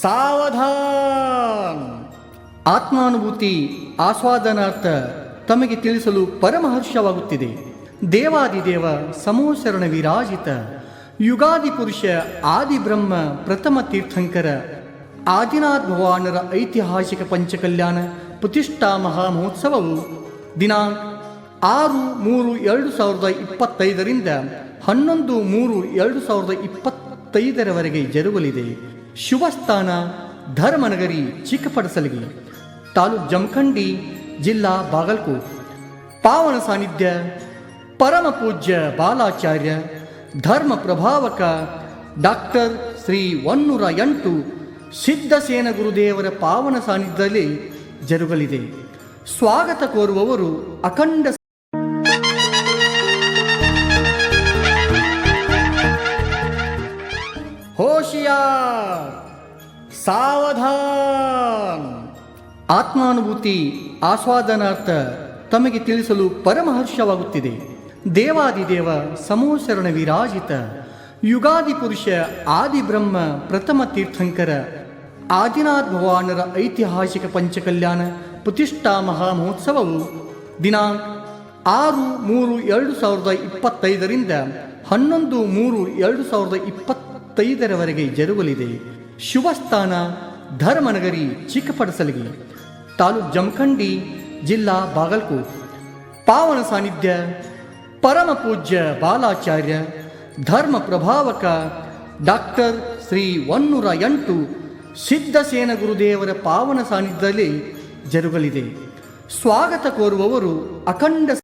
ಸಾವಧಾನ್. ಆತ್ಮಾನುಭೂತಿ, ಆಸ್ವಾದನಾರ್ಥ ತಮಗೆ ತಿಳಿಸಲು ಪರಮಹರ್ಷವಾಗುತ್ತಿದೆ. ದೇವಾದಿದೇವ ಸಮೋಶರಣ ವಿರಾಜಿತ. ಯುಗಾದಿ ಪುರುಷ ಆದಿಬ್ರಹ್ಮ ಪ್ರಥಮ ತೀರ್ಥಂಕರ. ಆದಿನಾಥ್ ಭಗವಾನರ ಐತಿಹಾಸಿಕ ಪಂಚಕಲ್ಯಾಣ ಪ್ರತಿಷ್ಠಾ ಮಹಾಮಹೋತ್ಸವವು ದಿನಾಂಕ ಆರು ಮೂರು ಎರಡು ಸಾವಿರದ ಇಪ್ಪತ್ತೈದರಿಂದ ಹನ್ನೊಂದು ಮೂರು ಎರಡು ಸಾವಿರದ ಇಪ್ಪತ್ತೈದರವರೆಗೆ ಜರುಗಲಿದೆ. ಶುಭಸ್ಥಾನ ಧರ್ಮನಗರಿ ಚಿಕ್ಕಪಡಸಲಗಿ. ತಾಲೂಕ್ ಜಮಖಂಡಿ ಜಿಲ್ಲಾ ಬಾಗಲಕೋಟ್. ಪಾವನ ಸಾನ್ನಿಧ್ಯ ಪರಮ ಪೂಜ್ಯ ಬಾಲಾಚಾರ್ಯ, ಧರ್ಮ ಪ್ರಭಾವಕ ಡಾಕ್ಟರ್ ಶ್ರೀ ಒನ್ನೂರ ಎಂಟು ಸಿದ್ಧಸೇನ ಗುರುದೇವರ ಪಾವನ ಸಾನ್ನಿಧ್ಯದಲ್ಲಿ ಜರುಗಲಿದೆ. ಸ್ವಾಗತ ಕೋರುವವರು ಅಖಂಡ ಸಾವಧಾನ್. ಆತ್ಮಾನುಭೂತಿ, ಆಸ್ವಾದನಾರ್ಥ ತಮಗೆ ತಿಳಿಸಲು ಪರಮಹರ್ಷವಾಗುತ್ತಿದೆ. ದೇವಾದಿದೇವ ಸಮೋಶರಣ ವಿರಾಜಿತ. ಯುಗಾದಿ ಪುರುಷ ಆದಿಬ್ರಹ್ಮ ಪ್ರಥಮ ತೀರ್ಥಂಕರ. ಆದಿನಾಥ್ ಭಗವಾನರ ಐತಿಹಾಸಿಕ ಪಂಚಕಲ್ಯಾಣ ಪ್ರತಿಷ್ಠಾ ಮಹಾಮಹೋತ್ಸವವು ದಿನಾಂಕ ಆರು ಮೂರು ಎರಡು ಸಾವಿರದ ಇಪ್ಪತ್ತೈದರಿಂದ ಹನ್ನೊಂದು ಮೂರು ಎರಡು ಸಾವಿರದ ಇಪ್ಪತ್ತೈದರವರೆಗೆ ಜರುಗಲಿದೆ. ಶುಭ ಸ್ಥಾನ ಧರ್ಮನಗರಿ, ಚಿಕ್ಕಪಡಸಲಗಿ, ತಾಲೂಕ್ ಜಮಖಂಡಿ, ಜಿಲ್ಲಾ ಬಾಗಲಕೋಟ್. ಪಾವನ ಸಾನ್ನಿಧ್ಯ, ಪರಮ ಪೂಜ್ಯ ಬಾಲಾಚಾರ್ಯ, ಧರ್ಮ ಪ್ರಭಾವಕ ಡಾಕ್ಟರ್ ಶ್ರೀ ಒನ್ನೂರ ಎಂಟು ಸಿದ್ಧಸೇನ ಗುರುದೇವರ ಪಾವನ ಸಾನ್ನಿಧ್ಯದಲ್ಲಿ ಜರುಗಲಿದೆ. ಸ್ವಾಗತ ಕೋರುವವರು ಅಖಂಡ